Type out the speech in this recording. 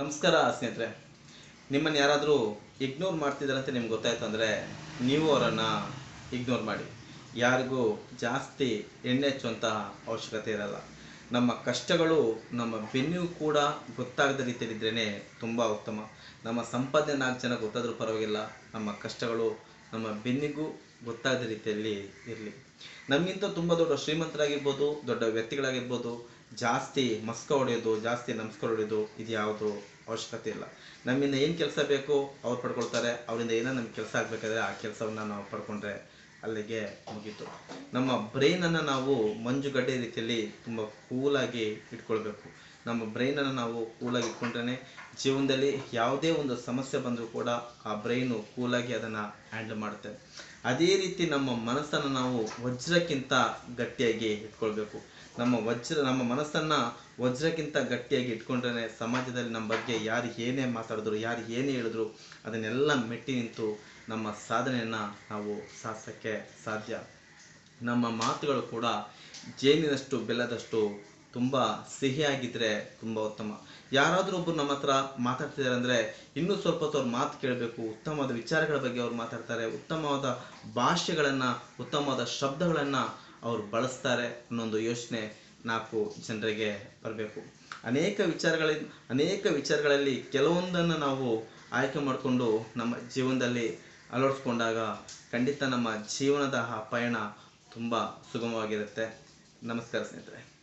ನಮಸ್ಕಾರ ಸ್ನೇಹಿತರೆ. ನಿಮ್ಮನ್ನು ಯಾರಾದರೂ ಇಗ್ನೋರ್ ಮಾಡ್ತಿದ್ದಾರೆ ಅಂತ ನಿಮ್ಗೆ ಗೊತ್ತಾಯ್ತು ಅಂದರೆ ನೀವು ಅವರನ್ನು ಇಗ್ನೋರ್ ಮಾಡಿ. ಯಾರಿಗೂ ಜಾಸ್ತಿ ಎಣ್ಣೆ ಹಚ್ಚುವಂತಹ ಅವಶ್ಯಕತೆ ಇರಲ್ಲ. ನಮ್ಮ ಕಷ್ಟಗಳು, ನಮ್ಮ ಬೆನ್ನು ಕೂಡ ಗೊತ್ತಾಗದ ರೀತಿಯಲ್ಲಿದ್ರೇ ತುಂಬ ಉತ್ತಮ. ನಮ್ಮ ಸಂಪಾದನೆ ನಾಲ್ಕು ಜನ ಗೊತ್ತಾದರೂ ಪರವಾಗಿಲ್ಲ. ನಮ್ಮ ಕಷ್ಟಗಳು ನಮ್ಮ ಬೆನ್ನಿಗೂ ಗೊತ್ತಾದ ರೀತಿಯಲ್ಲಿ ಇರಲಿ. ನಮಗಿಂತ ತುಂಬ ದೊಡ್ಡ ಶ್ರೀಮಂತರಾಗಿರ್ಬೋದು, ದೊಡ್ಡ ವ್ಯಕ್ತಿಗಳಾಗಿರ್ಬೋದು, ಜಾಸ್ತಿ ಮಸ್ಕ ಹೊಡೆಯೋದು ಜಾಸ್ತಿ ನಮಸ್ಕಾರ ಹೊಡೆಯೋದು ಇದು ಯಾವುದು ಅವಶ್ಯಕತೆ ಇಲ್ಲ. ನಮ್ಮಿಂದ ಏನು ಕೆಲಸ ಬೇಕು ಅವ್ರು ಪಡ್ಕೊಳ್ತಾರೆ, ಅವರಿಂದ ಏನೋ ನಮ್ಗೆ ಕೆಲಸ ಆಗಬೇಕಾದ್ರೆ ಆ ಕೆಲಸವನ್ನು ನಾವು ಪಡ್ಕೊಂಡ್ರೆ ಅಲ್ಲಿಗೆ ಮುಗೀತು. ನಮ್ಮ ಬ್ರೈನನ್ನು ನಾವು ಮಂಜುಗಡ್ಡೆ ರೀತಿಯಲ್ಲಿ ತುಂಬ ಕೂಲಾಗಿ ಇಟ್ಕೊಳ್ಬೇಕು. ನಮ್ಮ ಬ್ರೈನನ್ನು ನಾವು ಕೂಲಾಗಿ ಇಟ್ಕೊಂಡ್ರೆ ಜೀವನದಲ್ಲಿ ಯಾವುದೇ ಒಂದು ಸಮಸ್ಯೆ ಬಂದರೂ ಕೂಡ ಆ ಬ್ರೈನು ಕೂಲಾಗಿ ಅದನ್ನು ಹ್ಯಾಂಡಲ್ ಮಾಡುತ್ತೆ. ಅದೇ ರೀತಿ ನಮ್ಮ ಮನಸ್ಸನ್ನು ನಾವು ವಜ್ರಕ್ಕಿಂತ ಗಟ್ಟಿಯಾಗಿ ಇಟ್ಕೊಳ್ಬೇಕು. ನಮ್ಮ ವಜ್ರ, ನಮ್ಮ ಮನಸ್ಸನ್ನು ವಜ್ರಕ್ಕಿಂತ ಗಟ್ಟಿಯಾಗಿ ಇಟ್ಕೊಂಡ್ರೆ ಸಮಾಜದಲ್ಲಿ ನಮ್ಮ ಬಗ್ಗೆ ಯಾರು ಏನೇ ಮಾತಾಡಿದ್ರು, ಯಾರು ಏನೇ ಹೇಳಿದ್ರು ಅದನ್ನೆಲ್ಲ ಮೆಟ್ಟಿ ನಿಂತು ನಮ್ಮ ಸಾಧನೆಯನ್ನು ನಾವು ಸಾಧಿಸೋಕ್ಕೆ ಸಾಧ್ಯ. ನಮ್ಮ ಮಾತುಗಳು ಕೂಡ ಜೇನಿನಷ್ಟು ಬೆಲ್ಲದಷ್ಟು ತುಂಬ ಸಿಹಿಯಾಗಿದ್ದರೆ ತುಂಬ ಉತ್ತಮ. ಯಾರಾದರೂ ಒಬ್ಬರು ನಮ್ಮ ಹತ್ರ ಮಾತಾಡ್ತಿದ್ದಾರೆ ಅಂದರೆ ಇನ್ನೂ ಸ್ವಲ್ಪ ಹೊತ್ತು ಅವ್ರ ಮಾತು ಕೇಳಬೇಕು, ಉತ್ತಮವಾದ ವಿಚಾರಗಳ ಬಗ್ಗೆ ಅವ್ರು ಮಾತಾಡ್ತಾರೆ, ಉತ್ತಮವಾದ ಭಾಷೆಗಳನ್ನು ಉತ್ತಮವಾದ ಶಬ್ದಗಳನ್ನು ಅವ್ರು ಬಳಸ್ತಾರೆ ಅನ್ನೊಂದು ಯೋಚನೆ ನಾಲ್ಕು ಜನರಿಗೆ ಬರಬೇಕು. ಅನೇಕ ವಿಚಾರಗಳ, ಅನೇಕ ವಿಚಾರಗಳಲ್ಲಿ ಕೆಲವೊಂದನ್ನು ನಾವು ಆಯ್ಕೆ ಮಾಡಿಕೊಂಡು ನಮ್ಮ ಜೀವನದಲ್ಲಿ ಅಳವಡಿಸ್ಕೊಂಡಾಗ ಖಂಡಿತ ನಮ್ಮ ಜೀವನದ ಪಯಣ ತುಂಬ ಸುಗಮವಾಗಿರುತ್ತೆ. ನಮಸ್ಕಾರ ಸ್ನೇಹಿತರೆ.